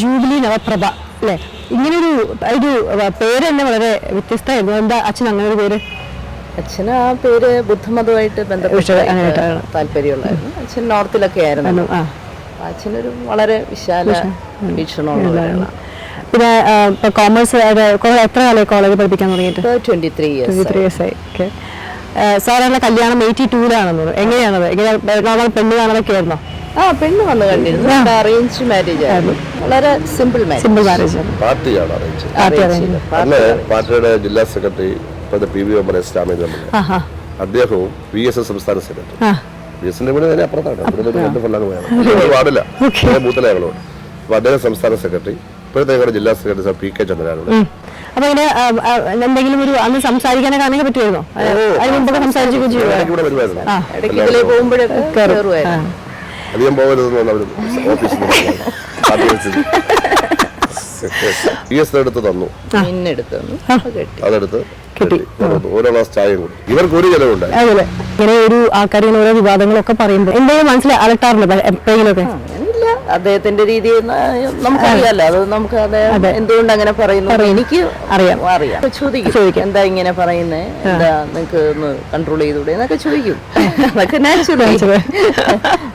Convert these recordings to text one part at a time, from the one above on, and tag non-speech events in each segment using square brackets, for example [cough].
Jubilee Navaprabha അല്ലേ? ഇങ്ങനൊരു ഒരു പേര് തന്നെ വളരെ വ്യത്യസ്തമായിരുന്നു എന്താ അച്ഛൻ അങ്ങനെ ഒരു പേര്? അച്ഛന് ആ പേര് ബുദ്ധമതമായിട്ട് ബന്ധപ്പെട്ട. താല്പര്യമുള്ളായിരുന്നു. അച്ഛൻ നോർത്തിലൊക്കെ ആയിരുന്നു. അച്ഛനൊരു വളരെ വിശാല വീക്ഷണമുള്ള പിന്നെ ആ, ഇപ്പൊ കോമേഴ്സ് എത്ര കാലമായി കോളേജ് പഠിപ്പിക്കാൻ തുടങ്ങിയിട്ട്? ഇപ്പോൾ ത്രീ ഇയേഴ്സ് ത്രീ ഇയേഴ്സ് ആയി. ഓക്കെ സാധാരണ കല്യാണം എയ്റ്റി ടൂലാണെന്ന് എങ്ങനെയാണത്? എങ്ങനെ പെണ്ണ് കാണാനൊക്കെ ആയിരുന്നോ? ആ പെണ്ണ് വന്ന് കണ്ടിരുന്നു. അറേഞ്ച് മാരേജ് ആയിരുന്നു. വളരെ സിമ്പിൾ മാരേജ് സിമ്പിൾ മാരേജ് പാർട്ടിയാണ് അറേഞ്ച് അന്ന് പാർട്ടിയുടെ ജില്ലാ സെക്രട്ടറി ഇപ്പോഴത്തെ പി വി ഒമർ തമ്മിൽ ആ അദ്ദേഹവും വി എസ് എസ് സംസ്ഥാന സെക്രട്ടറി. ആ. വി എസിന്റെ വീട് തന്നെ അപ്പുറത്താണ്. ഇവിടെ രണ്ട് ഫണ്ടാണ് പോയാണ്. പാടില്ല ബൂത്തിലെ ഞങ്ങളോട്. അപ്പൊ അദ്ദേഹം സംസ്ഥാന സെക്രട്ടറി. ഇപ്പോഴത്തെ ഞങ്ങളുടെ ജില്ലാ സെക്രട്ടറി സാർ പി കെ ചന്ദ്രനാണ്. അപ്പൊ ഇങ്ങനെ എന്തെങ്കിലും ഒരു അന്ന് സംസാരിക്കാനൊക്കെ ആണെങ്കിൽ പറ്റുമായിരുന്നോ? അതിന് മുമ്പൊക്കെ സംസാരിക്കുകയും അധികം പോകരുതെന്ന് അവർ ഓഫീസിൽ പി എസ് എടുത്ത് തന്നു. അതെടുത്ത് ഓരോ ഗ്ലാസ് ചായയും കൂടി. ഇവർക്ക് ഒരു ചെലവുണ്ടായി. അതുപോലെ ഇങ്ങനെ ഒരു ആൾക്കാർ ഇങ്ങനെ ഓരോ വിവാദങ്ങളൊക്കെ പറയുമ്പോൾ എന്തെങ്കിലും മനസ്സിൽ അലട്ടാറുണ്ട് എപ്പോഴെങ്കിലും ഒക്കെ അദ്ദേഹത്തിന്റെ രീതി നമുക്കറിയാലോ. അത് നമുക്ക് അദ്ദേഹം എന്തുകൊണ്ട് അങ്ങനെ പറയുന്നു? എനിക്ക് അറിയാം. അറിയാം. ചോദിക്കും. എന്താ ഇങ്ങനെ പറയുന്നേ? എന്താ നിങ്ങക്ക് ഒന്ന് കൺട്രോൾ ചെയ്തൂടെ എന്നൊക്കെ ചോദിക്കും. അതൊക്കെ നാച്ചുറൽ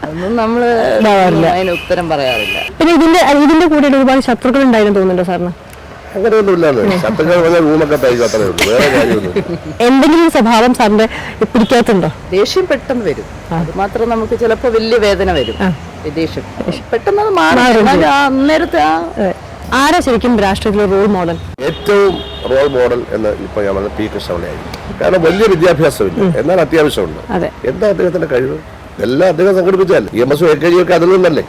ഒന്നും നമ്മൾ അതിന് ഉത്തരം പറയാറില്ല. പിന്നെ ഇതിന്റെ ഇതിന്റെ കൂടെ ഒരുപാട് ശത്രുക്കൾ ഉണ്ടായിരുന്നു തോന്നുന്നുണ്ടോ സാറിന്? എന്തെങ്കിലും സ്വഭാവം സാറിന്റെ പിടിക്കാത്തുണ്ടോ? ദേഷ്യം പെട്ടെന്ന് വരും. അത് മാത്രം നമുക്ക് ചിലപ്പോ വലിയ വേദന വരും. ദേഷ്യം. പെട്ടെന്ന് അത് മാറും. അന്നേരത്തെ ആരാ ശരിക്കും രാഷ്ട്രീയത്തിലെ റോൾ മോഡൽ ഏറ്റവും റോൾ മോഡൽ എന്ന് ഇപ്പൊ ഞാൻ പി കൃഷ്ണപിള്ളയായിരിക്കും കാരണം വലിയ വിദ്യാഭ്യാസമില്ല. എന്നാൽ അത്യാവശ്യമുണ്ട്. അതെ. എന്താ അദ്ദേഹത്തിന്റെ കഴിവ്? എല്ലാം അദ്ദേഹം സംഘടിപ്പിച്ചാൽ E M S A K G ഒക്കെ അതിൽ നിന്നല്ലേ?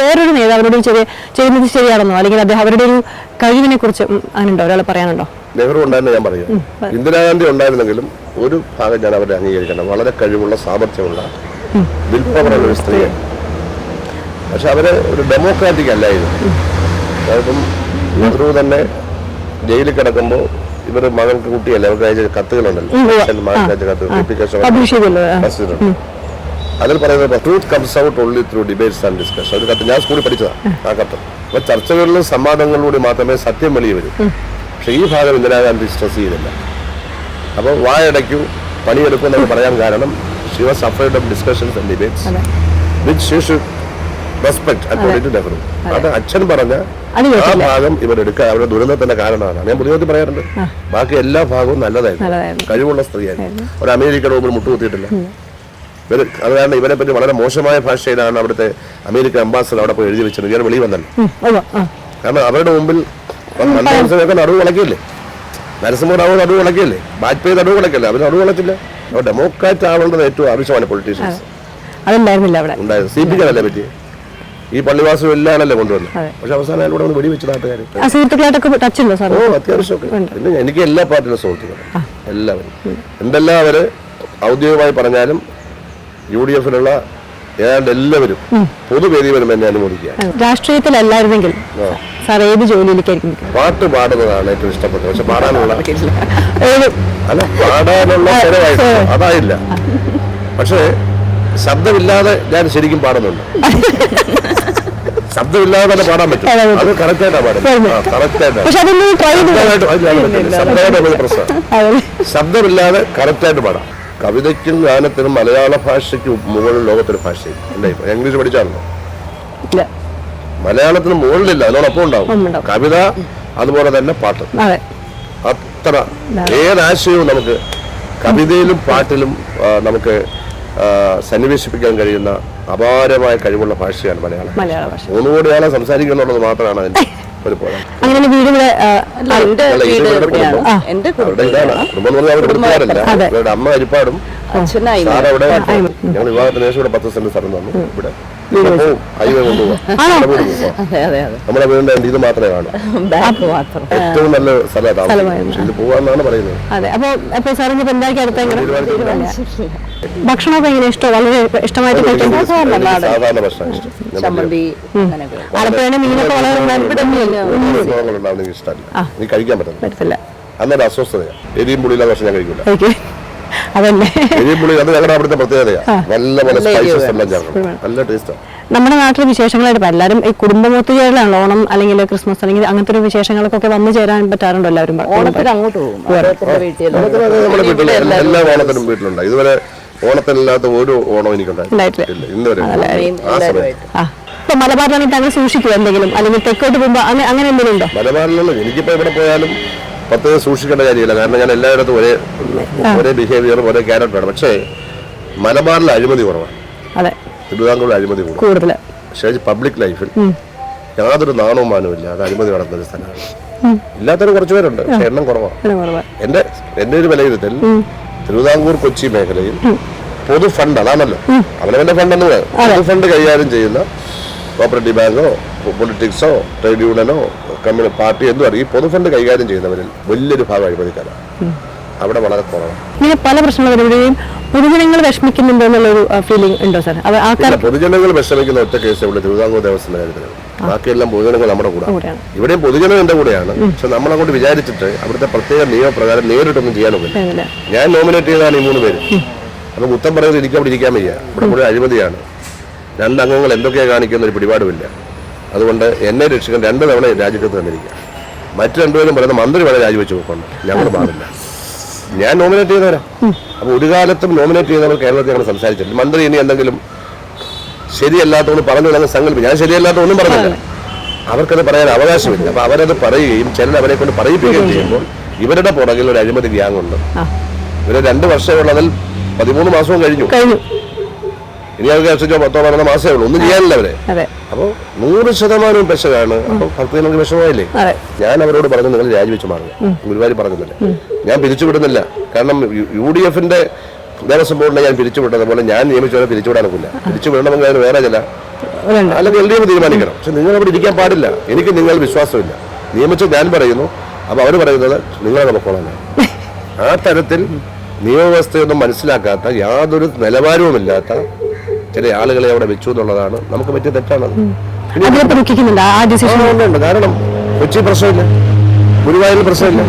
വേറൊരു നേതാവിനോട് ചെറിയ ചെയ്യുന്നത് ശരിയാണെന്നോ? അല്ലെങ്കിൽ അദ്ദേഹം അവരുടെ ഒരു കഴിവിനെ കുറിച്ച് അങ്ങനെയുണ്ടോ ഒരാൾ പറയാനുണ്ടോ? നെഹ്റു ഉണ്ടായിരുന്നു ഞാൻ പറയും. ഇന്ദിരാഗാന്ധി ഉണ്ടായിരുന്നെങ്കിലും ഒരു ഭാഗം ഞാൻ അവരെ അംഗീകരിക്കണം വളരെ കഴിവുള്ള സാമർഥ്യമുള്ള വിൽ പവറുള്ള ഒരു സ്ത്രീയാണ് പക്ഷെ അവർ ഒരു ഡെമോക്രാറ്റിക് അല്ലായിരുന്നു. അതായത് നെഹ്റു തന്നെ ജയിലിൽ കിടക്കുമ്പോൾ ഇവർ മകൾക്ക് കുട്ടിയല്ല? അവർക്ക് അയച്ച കത്തുകളുണ്ടല്ലോ. മകൾക്ക് അയച്ച കത്തുകൾ അതിൽ പറയുന്നത് truth comes out only through debates and discussion ഒരു കത്ത് ഞാൻ സ്കൂളിൽ പഠിച്ചതാണ് ആ. കത്ത്. അപ്പൊ ചർച്ചകളിലും സംവാദങ്ങളിലൂടെ മാത്രമേ സത്യം വെളിയിൽ വരൂ. പക്ഷെ ഈ ഭാഗം ഇന്ദിരാഗാന്ധി സ്ട്രെസ് ചെയ്തില്ല. അപ്പോൾ പണിയെടുക്കും എന്നൊക്കെ പറയാൻ കാരണം she was afraid of discussions and debates which she should respect according to Nehru അത് അച്ഛൻ പറഞ്ഞ ആ ഭാഗം ഇവരെടുക്കുക അവരുടെ ദുരന്തത്തിന്റെ കാരണമാണ്. ഞാൻ പൊതുവെ പറയാറുണ്ട്. ബാക്കി എല്ലാ ഭാഗവും നല്ലതായിരുന്നു. കഴിവുള്ള സ്ത്രീയായിരുന്നു. ഒരു അമേരിക്കയുടെ മുമ്പിൽ മുട്ടുകുത്തിയിട്ടില്ല. ഇവർ അത് കാരണം ഇവരെ പറ്റി വളരെ മോശമായ ഭാഷയിലാണ് അവിടുത്തെ അമേരിക്കൻ അംബാസഡർ അവിടെ പോയി എഴുതി വെച്ചത്. ഇവർ വെളിയിൽ വന്നല്ലോ. കാരണം അവരുടെ മുമ്പിൽ മൻമോഹൻ സിംഗ് ഒക്കെ നടുവ് വളക്കില്ലേ നരസിംഹറാവു നടുവ് വളക്കില്ലേ വാജ്പേയി നടുവ് വളക്കില്ലേ അവർ നടുവ് അപ്പോൾ ഡെമോക്രാറ്റ് ആവേണ്ടത് ഏറ്റവും ആവശ്യമാണ് പൊളിറ്റീഷ്യൻസ്. അതുണ്ടായിരുന്നില്ല അവിടെ. ഉണ്ടായിരുന്നു സി പി കല്ലേ പറ്റി ഈ പള്ളിവാസം എല്ലാണല്ലേ കൊണ്ടുവന്നത് കൊണ്ടുവന്നു പക്ഷെ അവസാനം അതിലൂടെ ഒന്ന് വെടിവെച്ച് നാട്ടുകാർ ഓ അത്യാവശ്യമൊക്കെ പിന്നെ എനിക്ക് എല്ലാ പാർട്ടിയിലും സുഹൃത്തുക്കളും. എല്ലാവരും. എന്തെല്ലാം അവർ ഔദ്യോഗികമായി പറഞ്ഞാലും യു ഡി എഫിലുള്ള ഏതാണ്ട് എല്ലാവരും പൊതുവേദി വരുമ്പോൾ എന്നെ അനുമോദിക്കുക രാഷ്ട്രീയത്തിലല്ലായിരുന്നെങ്കിൽ സാർ ഏത് ജോലിയിലേക്കായിരിക്കും? പാട്ട് പാടുന്നതാണ് ഏറ്റവും ഇഷ്ടപ്പെട്ടത്. പക്ഷെ പാടാനുള്ള [laughs] അല്ല പാടാനുള്ള ചിലവായിട്ട് അതായില്ല. പക്ഷേ ശബ്ദമില്ലാതെ ഞാൻ ശരിക്കും പാടുന്നുണ്ട്. [laughs] ശബ്ദമില്ലാതെ തന്നെ പാടാൻ പറ്റും. അത് പാടുന്നത്. പ്രശ്നം ശബ്ദമില്ലാതെ കറക്റ്റായിട്ട് പാടാം. കവിതയ്ക്കും ഗാനത്തിനും മലയാള ഭാഷയ്ക്ക് മുകളിൽ ലോകത്തൊരു ഭാഷയും അല്ലേ ഇംഗ്ലീഷ് പഠിച്ചാണല്ലോ. മലയാളത്തിന് മുകളിലില്ല. അതിനോടൊപ്പം ഉണ്ടാവും. കവിത അതുപോലെ തന്നെ പാട്ട്. അതെ. അത്ര ഏതാശയവും നമുക്ക് കവിതയിലും പാട്ടിലും നമുക്ക് സന്നിവേശിപ്പിക്കാൻ കഴിയുന്ന അപാരമായ കഴിവുള്ള ഭാഷയാണ് മലയാളം മലയാള ഭാഷ. മൂന്നുകൂടി ആളെ സംസാരിക്കുക എന്നുള്ളത് മാത്രമാണ് അതിന്റെ ഒരു പോരാ അങ്ങനെ വീടുകളെ. അവരുടെ അമ്മ അരിപ്പാടും. ഞങ്ങൾ വിവാഹത്തിന് ശേഷം ഇവിടെ പത്ത് സെന്റ് സ്ഥലം തന്നു ഇവിടെ. ഹൈവേ കൊണ്ടുപോകാം [laughs] നമ്മുടെ വീടിന്റെ ഇത് മാത്രമേ കാണൂ. ഏറ്റവും നല്ല സ്ഥലമാണ് താമസിക്കുന്നത്. പക്ഷെ ഇത് പോവാന്നാണ് പറയുന്നത്. അതെ അപ്പൊ അപ്പൊ സാർ ഇനിയിപ്പോ എന്തായിരിക്കും അടുത്ത എങ്ങനെ? [laughs] ഭക്ഷണമൊക്കെ എങ്ങനെ? ഇഷ്ടം? വളരെ ഇഷ്ടമായിട്ട് സാധാരണ ഭക്ഷണം ഇഷ്ടം. ആലപ്പുഴയുടെ മീനൊക്കെ വളരെ ഇഷ്ടമല്ല. എനിക്ക് കഴിക്കാൻ പറ്റില്ല അന്നൊരു അസ്വസ്ഥതയാണ് എരിയും പുളിയില്ലാത്ത ഭക്ഷണം ഞാൻ കഴിക്കില്ല ഓക്കെ. അതല്ലേ? അത് ഞങ്ങളുടെ അവിടുത്തെ പ്രത്യേകതയാണ് നല്ല നല്ല സ്പൈസസ് എല്ലാം ചേർക്കണം. നല്ല ടേസ്റ്റാണ് നമ്മുടെ നാട്ടിലെ വിശേഷങ്ങളായിട്ട് എല്ലാവരും ഈ കുടുംബം ഒത്തുചേരലാണല്ലോ ഓണം അല്ലെങ്കിൽ ക്രിസ്മസ് അല്ലെങ്കിൽ അങ്ങനത്തെ ഒരു വിശേഷങ്ങൾക്കൊക്കെ വന്നു ചേരാൻ പറ്റാറുണ്ടോ എല്ലാവരും? ഓണത്തിന് അങ്ങോട്ട് പോകും. എല്ലാ എല്ലാ ഓണത്തിനും വീട്ടിലുണ്ട്. ഇതുവരെ ഓണത്തിനില്ലാത്ത ഒരു ഓണം എനിക്കുണ്ടായിട്ടില്ല. ഇപ്പൊ മലബാറിലാണെങ്കിൽ അങ്ങനെ സൂക്ഷിക്കുമോ എന്തെങ്കിലും? അല്ലെങ്കിൽ തെക്കോട്ട് പോകുമ്പോ അങ്ങനെ അങ്ങനെ എന്തെങ്കിലും ഉണ്ടോ? മലബാറിലുള്ള എനിക്കിപ്പോ എവിടെ പോയാലും പത്ത് സൂക്ഷിക്കേണ്ട കാര്യമില്ല. കാരണം ഞാൻ എല്ലായിടത്തും ഒരേ ഒരേ ബിഹേവിയറും ഒരേ ക്യാരക്ടറാണ് പക്ഷേ മലബാറിൽ അഴിമതി കുറവാണ്. അതെ. തിരുവിതാംകൂറിൽ അഴിമതി കൂടുതൽ. പക്ഷേ പബ്ലിക് ലൈഫിൽ യാതൊരു നാണവും മാനവും ഇല്ല അത് അഴിമതി നടന്നൊരു സ്ഥലമാണ്. ഇല്ലാത്തവരും കുറച്ച് പേരുണ്ട്. പക്ഷെ എണ്ണം കുറവാണ്. കുറവ്. എന്റെ എന്റെ ഒരു വിലയിരുത്തൽ തിരുവിതാംകൂർ കൊച്ചി മേഖലയിൽ പൊതു ഫണ്ട് അതാണല്ലോ. അവനവന്റെ ഫണ്ട് എന്ന് പൊതു ഫണ്ട് കൈകാര്യം ചെയ്യുന്ന കോപ്പറേറ്റീവ് ബാങ്കോ പൊളിറ്റിക്സോ ട്രേഡ് യൂണിയനോ കമ്മ്യൂണി പാർട്ടി എന്തോ അറിയും. ഈ പൊതുഫണ്ട് കൈകാര്യം ചെയ്യുന്നവരിൽ വലിയൊരു ഭാഗം അഴിമതിക്കാരാണ് അവിടെ വളരെ കുറവാണ്. ഇങ്ങനെ പല പ്രശ്നങ്ങൾ വരുമ്പോഴേയും പൊതുജനങ്ങൾ വിഷമിക്കുന്നുണ്ടോ എന്നുള്ളൊരു ഫീലിംഗ് ഉണ്ടോ സാർ പൊതുജനങ്ങൾ വിഷമിക്കുന്ന ഒറ്റ കേസേ ഉള്ളൂ തിരുവിതാംകൂർ ദേവസ്വത്തിന്റെ കാര്യത്തിൽ ബാക്കിയെല്ലാം പൊതുജനങ്ങൾ നമ്മുടെ കൂടെ. ഇവിടെയും പൊതുജനം എന്റെ കൂടെയാണ്. പക്ഷെ നമ്മളങ്ങോട്ട് വിചാരിച്ചിട്ട് അവിടുത്തെ പ്രത്യേക നിയമപ്രകാരം നേരിട്ടൊന്നും ചെയ്യാനൊക്കില്ല ഞാൻ നോമിനേറ്റ് ചെയ്താണ് ഈ മൂന്ന് പേര്. അപ്പൊ കുത്തം പറയുന്നത് ഇരിക്കാൻ ഇരിക്കാൻ വയ്യ. ഇവിടെ കൂടെ അഴിമതിയാണ്. രണ്ട് അംഗങ്ങൾ എന്തൊക്കെയാണ് കാണിക്കുന്ന ഒരു പിടിപാടുമില്ല. അതുകൊണ്ട് എന്നെ രക്ഷിക്കാൻ രണ്ട് തവണ രാജിക്കത്ത് തന്നിരിക്കുക മറ്റു രണ്ടുപേരും പറയുന്ന മന്ത്രി വരെ രാജിവെച്ച് പോയിക്കൊണ്ട് ഞങ്ങൾ പാടില്ല. ഞാൻ നോമിനേറ്റ് ചെയ്തവരാ അപ്പോൾ ഒരു കാലത്തും നോമിനേറ്റ് ചെയ്യുന്നവർ കേരളത്തിൽ ഞങ്ങൾ സംസാരിച്ചിട്ടില്ല. മന്ത്രി ഇനി എന്തെങ്കിലും ശരിയല്ലാത്തതെന്ന് പറഞ്ഞു ഞങ്ങൾ സങ്കല്പിക്കും ഞാൻ ശരിയല്ലാത്ത ഒന്നും പറഞ്ഞില്ല അവർക്കത് പറയാൻ അവകാശമില്ല. അപ്പൊ അവരത് പറയുകയും ചിലർ അവരെ കൊണ്ട് പറയിപ്പിക്കുകയും ചെയ്യുമ്പോൾ ഇവരുടെ പുറകിൽ ഒരു അഴിമതി ഗ്യാങ്ങുണ്ട്. ഇവരെ ഇവർ രണ്ട് വർഷമുള്ളതിൽ പതിമൂന്ന് മാസവും കഴിഞ്ഞു. ഇനി അവർക്ക് രക്ഷിച്ചോ പത്തോ പറഞ്ഞ മാസമേ ഉള്ളൂ. ഒന്നും ചെയ്യാനില്ല അവരെ. അപ്പോൾ നൂറ് ശതമാനവും പെശകാണ്. അപ്പോൾ ഭക്തി നമുക്ക് വിഷമമായില്ലേ? ഞാൻ അവരോട് പറഞ്ഞു നിങ്ങൾ രാജിവെച്ച് മാറുക. ഗുരുവായൂർ പറഞ്ഞില്ല ഞാൻ പിരിച്ചുവിടുന്നില്ല. കാരണം യു ഡി എഫിന്റെ ദേവസ്വം ബോർഡിനെ ഞാൻ പിരിച്ചുവിട്ടത് പോലെ ഞാൻ നിയമിച്ചവരെ പിരിച്ചുവിടാനൊക്കില്ല. പിരിച്ചുവിടണമെങ്കിൽ അതിന് വേറെ ചില അല്ലെങ്കിൽ എൽ ഡി എഫ് തീരുമാനിക്കണം. പക്ഷെ നിങ്ങൾ അവിടെ ഇരിക്കാൻ പാടില്ല. എനിക്ക് നിങ്ങൾ വിശ്വാസമില്ല. നിയമിച്ച ഞാൻ പറയുന്നു. അപ്പൊ അവർ പറയുന്നത് നിങ്ങളെ നമുക്കോളാണ് [laughs] ആ തരത്തിൽ നിയമവ്യവസ്ഥയൊന്നും മനസ്സിലാക്കാത്ത യാതൊരു നിലവാരവുമില്ലാത്ത ചില ആളുകളെ അവിടെ വെച്ചു എന്നുള്ളതാണ്. നമുക്ക് പറ്റിയ തെറ്റാണത്. കാരണം കൊച്ചി പ്രശ്നമില്ല. ഗുരുവായൂരിൽ പ്രശ്നമില്ല.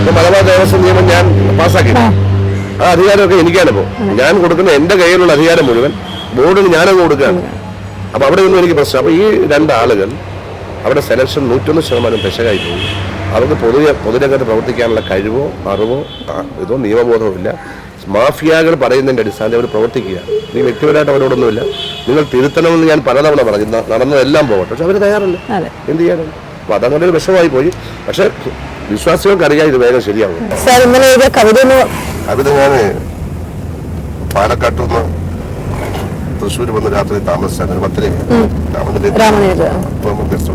ഇപ്പൊ മലബാർ ദേവസ്വം നിയമം ഞാൻ പാസ്സാക്കി ആ. അധികാരമൊക്കെ എനിക്കാണിപ്പോ ഞാൻ കൊടുക്കുന്ന എന്റെ കയ്യിലുള്ള അധികാരം മുഴുവൻ ബോർഡിന് ഞാനങ്ങ് കൊടുക്കുകയാണ്. അപ്പൊ അവിടെ നിന്നും എനിക്ക് പ്രശ്നം. അപ്പൊ ഈ രണ്ടാളുകൾ അവിടെ സെലക്ഷൻ നൂറ്റൊന്ന് ശതമാനം പെശകായി പോകും അവർക്ക് പൊതു പൊതുരംഗത്ത് പ്രവർത്തിക്കാനുള്ള കഴിവോ അറിവോ ഇതോ നിയമബോധമോ ഇല്ല. മാഫിയകൾ പറയുന്നതിന്റെ അടിസ്ഥാനത്തിൽ അവർ പ്രവർത്തിക്കുക. നീ വ്യക്തിപരമായിട്ട് അവരോടൊന്നുമില്ല. നിങ്ങൾ തിരുത്തണമെന്ന് ഞാൻ പലതവണ പറഞ്ഞു. നടന്നതെല്ലാം പോകട്ടെ. പക്ഷെ അവർ തയ്യാറല്ല. എന്ത് ചെയ്യാനാണ് അപ്പൊ അതങ്ങനെ ഒരു വിഷമമായി പോയി. പക്ഷെ വിശ്വാസികൾക്ക് അറിയാം ഇത് വേഗം ശരിയാവും. കവിത ഞാൻ പാലക്കാട്ടു നിന്ന് തൃശ്ശൂർ വന്ന് രാത്രി താമസിച്ചാണ്. പത്തര ഗസ്റ്റ്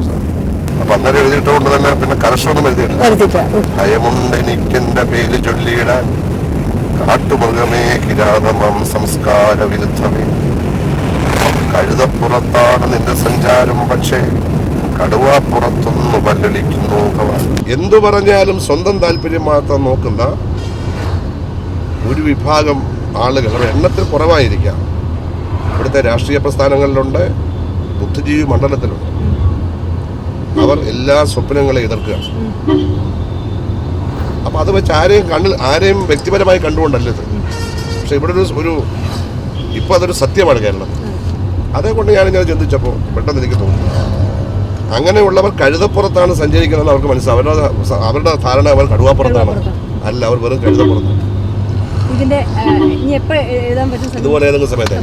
അപ്പൊ അന്നേരം എഴുതിയിട്ടുകൊണ്ട് തന്നെ പിന്നെ കർഷകനും എഴുതിയിട്ടില്ല. വരുത്തിക്ക ഭയമുണ്ട് എനിക്കെന്റെ പേര് ചൊല്ലിയിടാൻ കാട്ടുമൃഗമേ കിരാതമം സംസ്കാര വിരുദ്ധമേ കഴുതപ്പുറത്താണ് നിന്റെ സഞ്ചാരം പക്ഷേ കടുവാപ്പുറത്തുനിന്ന് പല്ലളിക്കുന്നു എന്തു പറഞ്ഞാലും സ്വന്തം താല്പര്യം മാത്രം നോക്കുന്ന ഒരു വിഭാഗം ആളുകൾ. അവരുടെ എണ്ണത്തിൽ കുറവായിരിക്കാം. ഇവിടുത്തെ രാഷ്ട്രീയ പ്രസ്ഥാനങ്ങളിലുണ്ട് ബുദ്ധിജീവി മണ്ഡലത്തിലുണ്ട്. അവർ എല്ലാ സ്വപ്നങ്ങളെ എതിർക്കുകയാണ് അപ്പൊ അത് വെച്ച് ആരെയും കണ്ണിൽ ആരെയും വ്യക്തിപരമായി കണ്ടുകൊണ്ടല്ല ഇത്. പക്ഷെ ഇവിടെ ഒരു ഒരു ഇപ്പോൾ അതൊരു സത്യമാണ് കേരളം. അതേക്കൊണ്ട് ഞാൻ ഞാൻ ചിന്തിച്ചപ്പോൾ പെട്ടെന്ന് എനിക്ക് തോന്നി. അങ്ങനെയുള്ളവർ കഴുതപ്പുറത്താണ് സഞ്ചരിക്കുന്നത് അവർക്ക് മനസ്സിലാവും അവരുടെ അവരുടെ ധാരണ അവർ കടുവാപ്പുറത്താണ്. അല്ല അവർ വെറും കഴുതപ്പുറത്താണ് ഇതുപോലെ ഏതെങ്കിലും സമയത്ത്.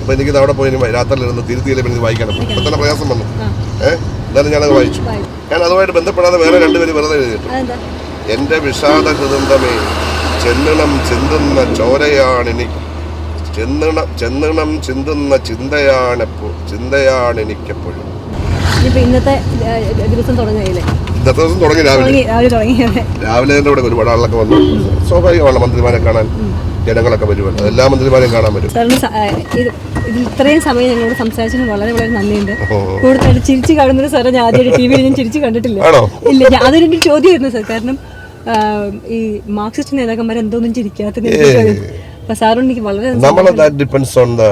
അപ്പോൾ എനിക്ക് അവിടെ പോയി രാത്രിയിലിരുന്ന് തിരുത്തിയില്ലേ എനിക്ക് വായിക്കാൻ? ഇപ്പൊ തന്നെ പ്രയാസം വന്നു. ഏഹ് എന്നാലും ഞാനത് വായിച്ചു. ഞാൻ അതുമായിട്ട് ബന്ധപ്പെടാതെ വേറെ രണ്ടുപേര് വെറുതെ എഴുതിയിട്ടു എന്റെ വിഷാദ ഹൃദന്തമേ ചെന്നണം ചിന്തുന്ന ചോരയാണെനിക്ക് ചെന്നണം ചെന്നണം ചിന്തുന്ന ചിന്തയാണ് എനിക്കെപ്പോഴും ഇനിയിപ്പോ ഇന്നത്തെ ദിവസം തുടങ്ങിയില്ലേ ഇന്നത്തെ ദിവസം തുടങ്ങി രാവിലെ. രാവിലെ തന്നെ ഇവിടെ ഒരുപാട് ആളൊക്കെ വന്നു. സ്വാഭാവികമാണ് മന്ത്രിമാരെ കാണാൻ ജനങ്ങളൊക്കെ വരുമല്ലോ എല്ലാ മന്ത്രിമാരെയും കാണാൻ പറ്റും ഇത്രയും സമയം ഞങ്ങളോട് സംസാരിച്ചതിന് വളരെ വളരെ നന്ദിയുണ്ട്. കൂടുതൽ ചിരിച്ചു കാണുന്നൊരു സാറേ ഞാൻ ആദ്യമായിട്ട് ടി വിയിൽ ഞാൻ ചിരിച്ചു കണ്ടിട്ടില്ല? ഇല്ല അതൊരു എന്റെ ചോദ്യമായിരുന്നു സാർ. കാരണം ഈ മാർക്സിസ്റ്റ് നേതാക്കന്മാർ എന്തോന്നും ചിരിക്കാത്ത അപ്പൊ എനിക്ക് വളരെ depends on the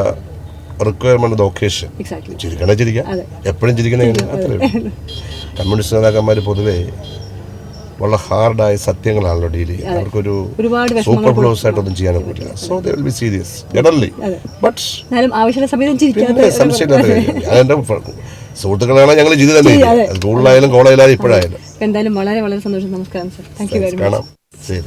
requirement location occasion ചിരിക്കണേ ചിരിക്കാം. എപ്പോഴും ചിരിക്കണേ കമ്മ്യൂണിസ്റ്റ് നേതാക്കന്മാർ പൊതുവേ വളരെ ഹാർഡായ സത്യങ്ങളാണല്ലോ ഡീൽ ചെയ്യുന്നത് അവർക്കൊരു സൂപ്പർ ഫ്ലോസ് ആയിട്ടൊന്നും ചെയ്യാൻ പറ്റില്ല. So they will be serious generally but സംശയമില്ലാത്ത കാര്യം. സുഹൃത്തുക്കളാണ് ഞങ്ങൾ ജീവിതം തന്നെ സ്കൂളിലായാലും കോളേജിലായാലും ഇപ്പോഴായാലും. എന്തായാലും വളരെ വളരെ സന്തോഷം നമസ്കാരം sir. Thank you very much കാണാം. ശരി.